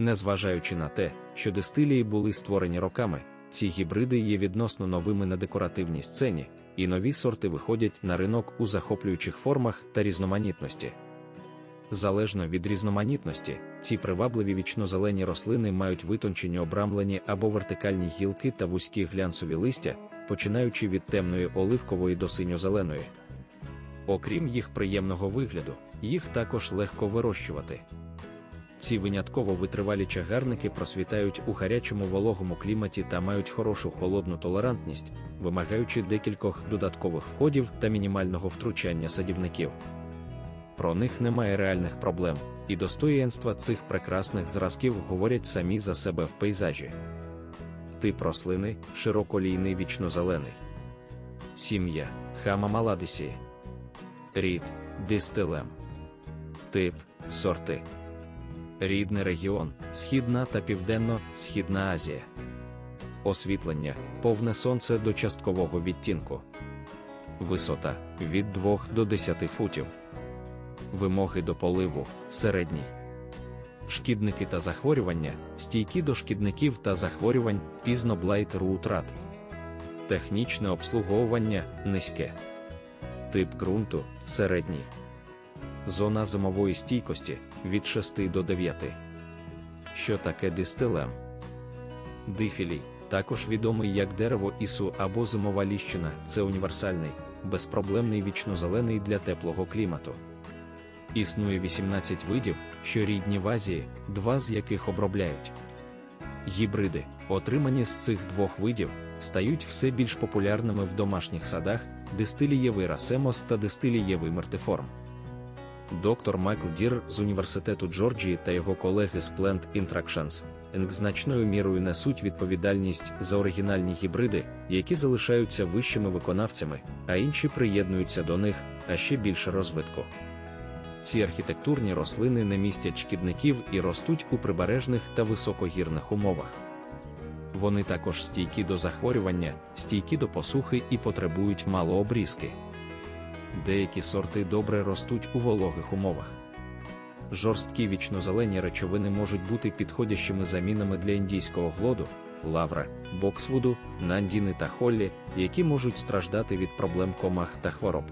Незважаючи на те, що дистилії були створені роками, ці гібриди є відносно новими на декоративній сцені, і нові сорти виходять на ринок у захоплюючих формах та різноманітності. Залежно від різноманітності, ці привабливі вічнозелені рослини мають витончені обрамлені або вертикальні гілки та вузькі глянцеві листя, починаючи від темної оливкової до синьо-зеленої. Окрім їх приємного вигляду, їх також легко вирощувати. Ці винятково витривалі чагарники просвітають у гарячому вологому кліматі та мають хорошу холодну толерантність, вимагаючи декількох додаткових входів та мінімального втручання садівників. Про них немає реальних проблем, і достоєнства цих прекрасних зразків говорять самі за себе в пейзажі. Тип рослини широколійний вічнозелений. Сім'я Хама маладисі. Рід дистилем. Тип сорти. Рідний регіон Східна та Південно-Східна Азія. Освітлення повне сонце до часткового відтінку. Висота від 2 до 10 футів. Вимоги до поливу середній. Шкідники та захворювання стійкі до шкідників та захворювань пізно блайт рутрат. Технічне обслуговування низьке. Тип ґрунту середній. Зона зимової стійкості від 6 до 9. Що таке дистилем? Дифілій, також відомий як дерево ісу або зимова ліщина, це універсальний, безпроблемний вічнозелений для теплого клімату. Існує 18 видів, що рідні в Азії, два з яких обробляють. Гібриди, отримані з цих двох видів, стають все більш популярними в домашніх садах, дистилієвий расемос та дистилієвий мертиформ. Доктор Майкл Дір з Університету Джорджії та його колеги з Plant Intractions Inc. значною мірою несуть відповідальність за оригінальні гібриди, які залишаються вищими виконавцями, а інші приєднуються до них, а ще більше розвитку. Ці архітектурні рослини не містять шкідників і ростуть у прибережних та високогірних умовах. Вони також стійкі до захворювання, стійкі до посухи і потребують мало обрізки. Деякі сорти добре ростуть у вологих умовах. Жорсткі вічнозелені речовини можуть бути підходящими замінами для індійського глоду, лавра, боксвуду, нандіни та холлі, які можуть страждати від проблем комах та хвороб.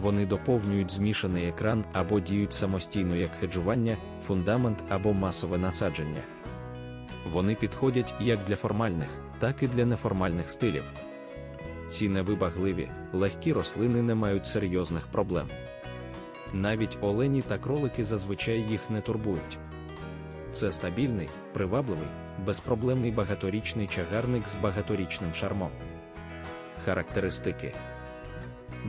Вони доповнюють змішаний екран або діють самостійно як хеджування, фундамент або масове насадження. Вони підходять як для формальних, так і для неформальних стилів. Ці невибагливі, легкі рослини не мають серйозних проблем. Навіть олені та кролики зазвичай їх не турбують. Це стабільний, привабливий, безпроблемний багаторічний чагарник з багаторічним шармом. Характеристики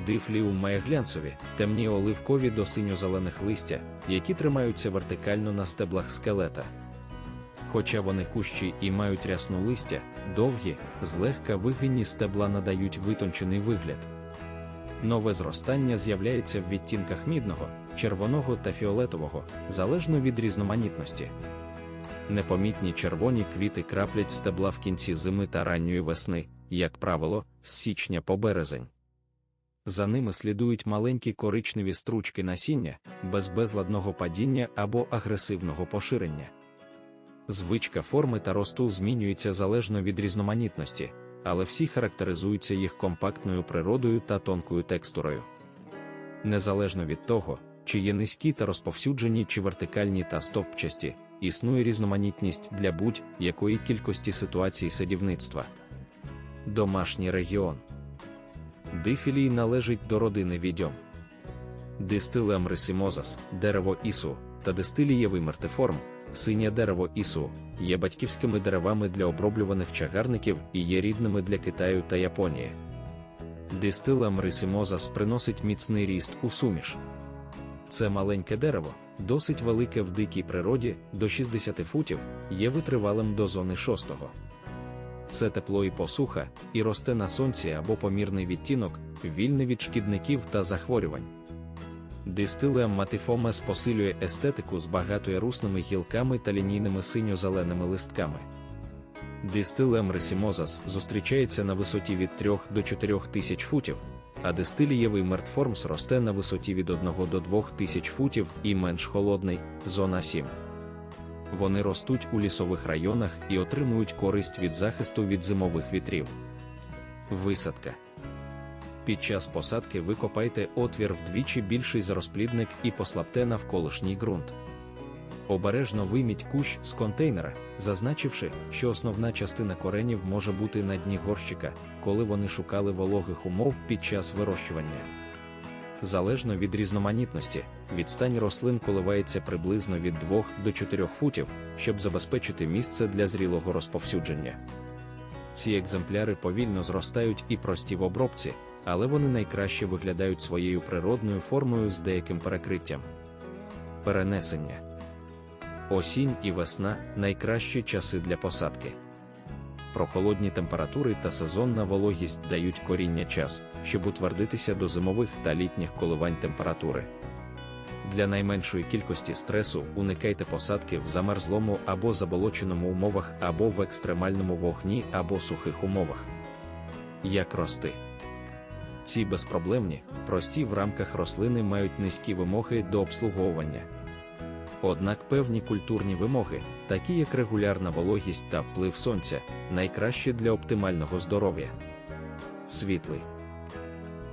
Дифліум має глянцеві, темні оливкові до синьо-зелених листя, які тримаються вертикально на стеблах скелета. Хоча вони кущі і мають рясну листя, довгі, злегка вигинні стебла надають витончений вигляд. Нове зростання з'являється в відтінках мідного, червоного та фіолетового, залежно від різноманітності. Непомітні червоні квіти краплять стебла в кінці зими та ранньої весни, як правило, з січня по березень. За ними слідують маленькі коричневі стручки насіння, без безладного падіння або агресивного поширення. Звичка форми та росту змінюється залежно від різноманітності, але всі характеризуються їх компактною природою та тонкою текстурою. Незалежно від того, чи є низькі та розповсюджені чи вертикальні та стовпчасті, існує різноманітність для будь-якої кількості ситуацій садівництва. Домашній регіон Дифілій належить до родини відьом. Дистилем рисимозас, дерево ісу та дистилієвий мертиформ, синє дерево ісу, є батьківськими деревами для оброблюваних чагарників і є рідними для Китаю та Японії. Дистилем рисимозас приносить міцний ріст у суміш. Це маленьке дерево, досить велике в дикій природі, до 60 футів, є витривалим до зони 6 це тепло і посуха, і росте на сонці або помірний відтінок, вільний від шкідників та захворювань. Дистилеам матифомес посилює естетику з багатоярусними гілками та лінійними синьо-зеленими листками. Дистилем ресімозас зустрічається на висоті від 3 до 4 тисяч футів, а дистилієвий мертформс росте на висоті від 1 до 2 тисяч футів і менш холодний зона 7. Вони ростуть у лісових районах і отримують користь від захисту від зимових вітрів. Висадка. Під час посадки викопайте отвір вдвічі більший за розплідник і послабте навколишній ґрунт. Обережно вийміть кущ з контейнера, зазначивши, що основна частина коренів може бути на дні горщика, коли вони шукали вологих умов під час вирощування. Залежно від різноманітності, відстань рослин коливається приблизно від 2 до 4 футів, щоб забезпечити місце для зрілого розповсюдження. Ці екземпляри повільно зростають і прості в обробці, але вони найкраще виглядають своєю природною формою з деяким перекриттям. Перенесення Осінь і весна найкращі часи для посадки. Прохолодні температури та сезонна вологість дають коріння час, щоб утвердитися до зимових та літніх коливань температури. Для найменшої кількості стресу уникайте посадки в замерзлому або заболоченому умовах або в екстремальному вогні або сухих умовах. Як рости? Ці безпроблемні, прості в рамках рослини мають низькі вимоги до обслуговування. Однак певні культурні вимоги, такі як регулярна вологість та вплив сонця, найкращі для оптимального здоров'я. Світлий.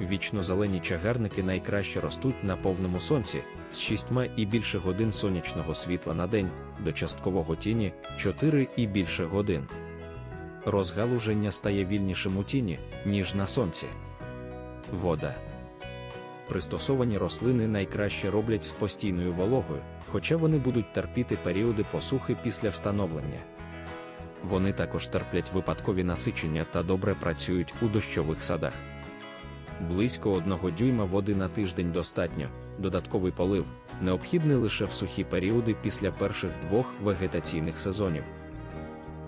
Вічно-зелені чагарники найкраще ростуть на повному сонці з 6 і більше годин сонячного світла на день, до часткового тіні 4 і більше годин. Розгалуження стає вільнішим у тіні, ніж на сонці. Вода. Пристосовані рослини найкраще роблять з постійною вологою, хоча вони будуть терпіти періоди посухи після встановлення. Вони також терплять випадкові насичення та добре працюють у дощових садах. Близько одного дюйма води на тиждень достатньо, додатковий полив, необхідний лише в сухі періоди після перших двох вегетаційних сезонів.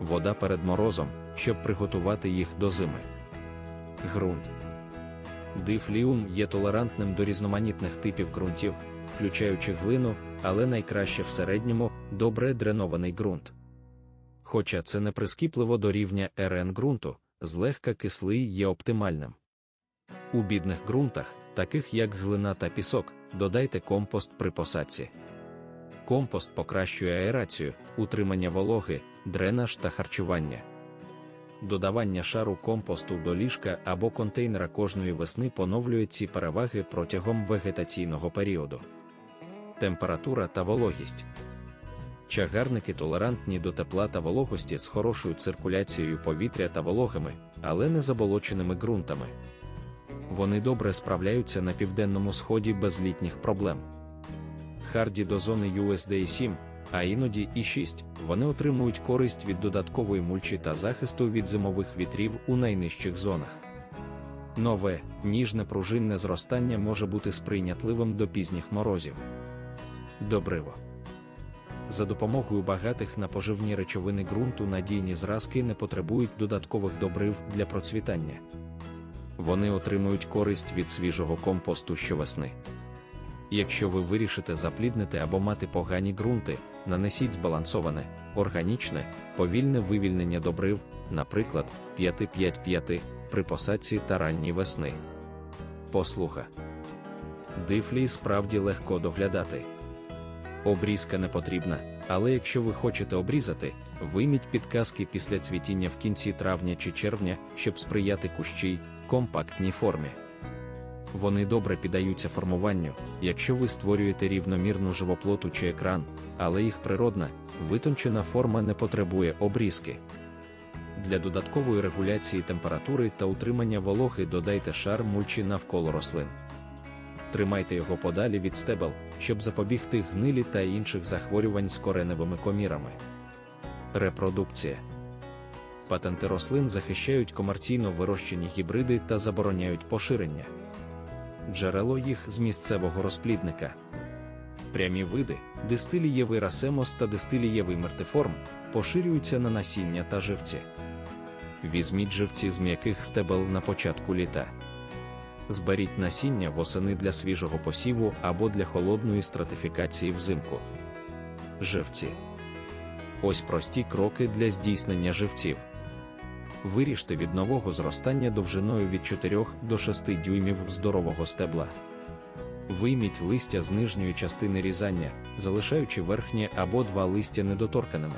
Вода перед морозом, щоб приготувати їх до зими. Ґрунт. Дифліум є толерантним до різноманітних типів ґрунтів, включаючи глину, але найкраще в середньому добре дренований ґрунт. Хоча це не прискіпливо до рівня РН ґрунту, злегка кислий є оптимальним. У бідних ґрунтах, таких як глина та пісок, додайте компост при посадці. Компост покращує аерацію, утримання вологи, дренаж та харчування. Додавання шару компосту до ліжка або контейнера кожної весни поновлює ці переваги протягом вегетаційного періоду. Температура та вологість. Чагарники толерантні до тепла та вологості з хорошою циркуляцією повітря та вологими, але не заболоченими ґрунтами. Вони добре справляються на південному сході без літніх проблем. Харді до зони USDA 7, а іноді і 6, вони отримують користь від додаткової мульчі та захисту від зимових вітрів у найнижчих зонах. Нове, ніжне пружинне зростання може бути сприйнятливим до пізніх морозів. Добриво. За допомогою багатих на поживні речовини ґрунту надійні зразки не потребують додаткових добрив для процвітання. Вони отримують користь від свіжого компосту щовесни. Якщо ви вирішите запліднити або мати погані ґрунти, нанесіть збалансоване, органічне, повільне вивільнення добрив, наприклад, 5-5-5 при посадці та ранній весни. Послуха. Дифлі справді легко доглядати. Обрізка не потрібна, але якщо ви хочете обрізати, вийміть підказки після цвітіння в кінці травня чи червня, щоб сприяти кущій, компактній формі. Вони добре піддаються формуванню, якщо ви створюєте рівномірну живоплоту чи екран, але їх природна, витончена форма не потребує обрізки. Для додаткової регуляції температури та утримання вологи додайте шар мульчі навколо рослин. Тримайте його подалі від стебел, щоб запобігти гнилі та інших захворювань з кореневими комірами. Репродукція патенти рослин захищають комерційно вирощені гібриди та забороняють поширення. Джерело їх з місцевого розплідника. Прямі види, дистилієвий расемос та дистилієвий мертиформ, поширюються на насіння та живці. Візьміть живці з м'яких стебел на початку літа. Зберіть насіння восени для свіжого посіву або для холодної стратифікації взимку. Живці. Ось прості кроки для здійснення живців. Виріжте від нового зростання довжиною від 4 до 6 дюймів здорового стебла. Вийміть листя з нижньої частини різання, залишаючи верхнє або два листя недоторканими.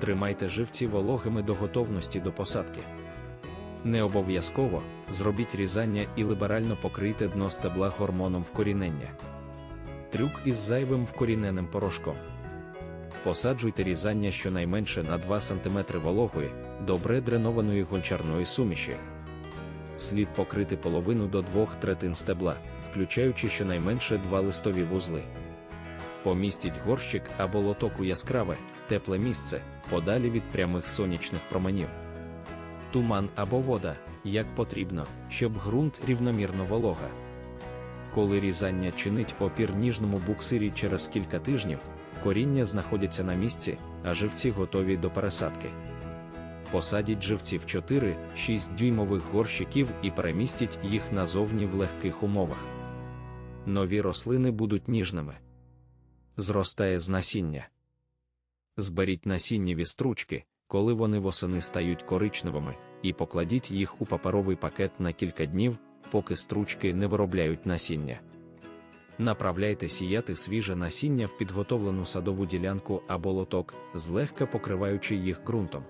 Тримайте живці вологими до готовності до посадки. Не обов'язково зробіть різання і ліберально покрийте дно стебла гормоном вкорінення. Трюк із зайвим вкоріненим порошком. Посаджуйте різання щонайменше на 2 см вологої, добре дренованої гончарної суміші. Слід покрити половину до двох третин стебла, включаючи щонайменше два листові вузли. Помістіть горщик або лоток у яскраве, тепле місце, подалі від прямих сонячних променів. Туман або вода, як потрібно, щоб ґрунт рівномірно волога. Коли різання чинить опір ніжному буксирі через кілька тижнів, коріння знаходяться на місці, а живці готові до пересадки. Посадіть живці в 4-6 дюймових горщиків і перемістіть їх назовні в легких умовах. Нові рослини будуть ніжними. Зростає з насіння. Зберіть насіннєві стручки, коли вони восени стають коричневими, і покладіть їх у паперовий пакет на кілька днів, поки стручки не виробляють насіння. Направляйте сіяти свіже насіння в підготовлену садову ділянку або лоток, злегка покриваючи їх ґрунтом.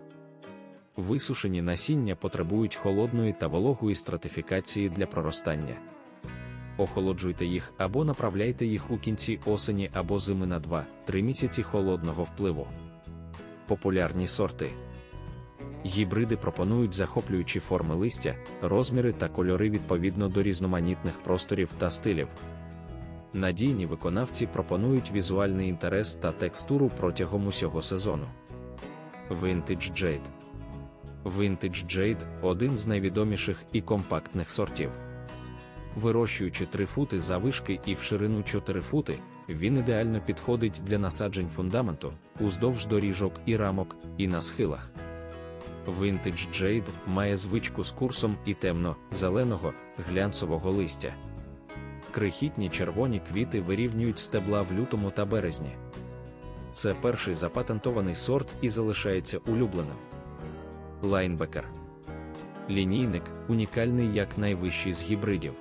Висушені насіння потребують холодної та вологої стратифікації для проростання. Охолоджуйте їх або направляйте їх у кінці осені або зими на 2-3 місяці холодного впливу. Популярні сорти. Гібриди пропонують захоплюючі форми листя, розміри та кольори відповідно до різноманітних просторів та стилів. Надійні виконавці пропонують візуальний інтерес та текстуру протягом усього сезону. Vintage Jade Vintage Jade – один з найвідоміших і компактних сортів. Вирощуючи 3 фути завишки і в ширину 4 фути, він ідеально підходить для насаджень фундаменту, уздовж доріжок і рамок, і на схилах. Vintage Jade має звичку з курсом і темно-зеленого, глянцевого листя. Крихітні червоні квіти вирівнюють стебла в лютому та березні. Це перший запатентований сорт і залишається улюбленим. Лайнбекер. Лінійник унікальний як найвищий з гібридів.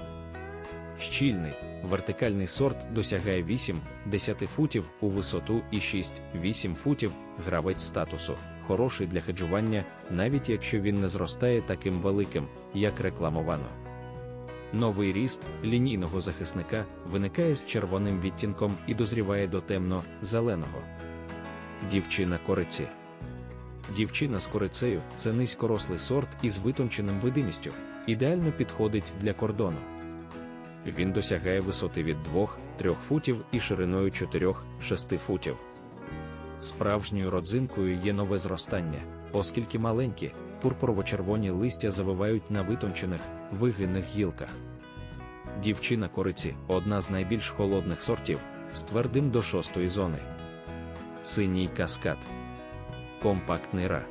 Щільний, вертикальний сорт досягає 8-10 футів у висоту і 6-8 футів гравець статусу, хороший для хеджування, навіть якщо він не зростає таким великим, як рекламовано. Новий ріст лінійного захисника виникає з червоним відтінком і дозріває до темно-зеленого. Дівчина кориці. Дівчина з корицею це низькорослий сорт із витонченим видимістю, ідеально підходить для кордону. Він досягає висоти від 2-3 футів і шириною 4-6 футів. Справжньою родзинкою є нове зростання, оскільки маленькі, пурпурово-червоні листя завивають на витончених, вигинних гілках. Дівчина кориці одна з найбільш холодних сортів, з твердим до шостої зони. Синій каскад. Компактний ра.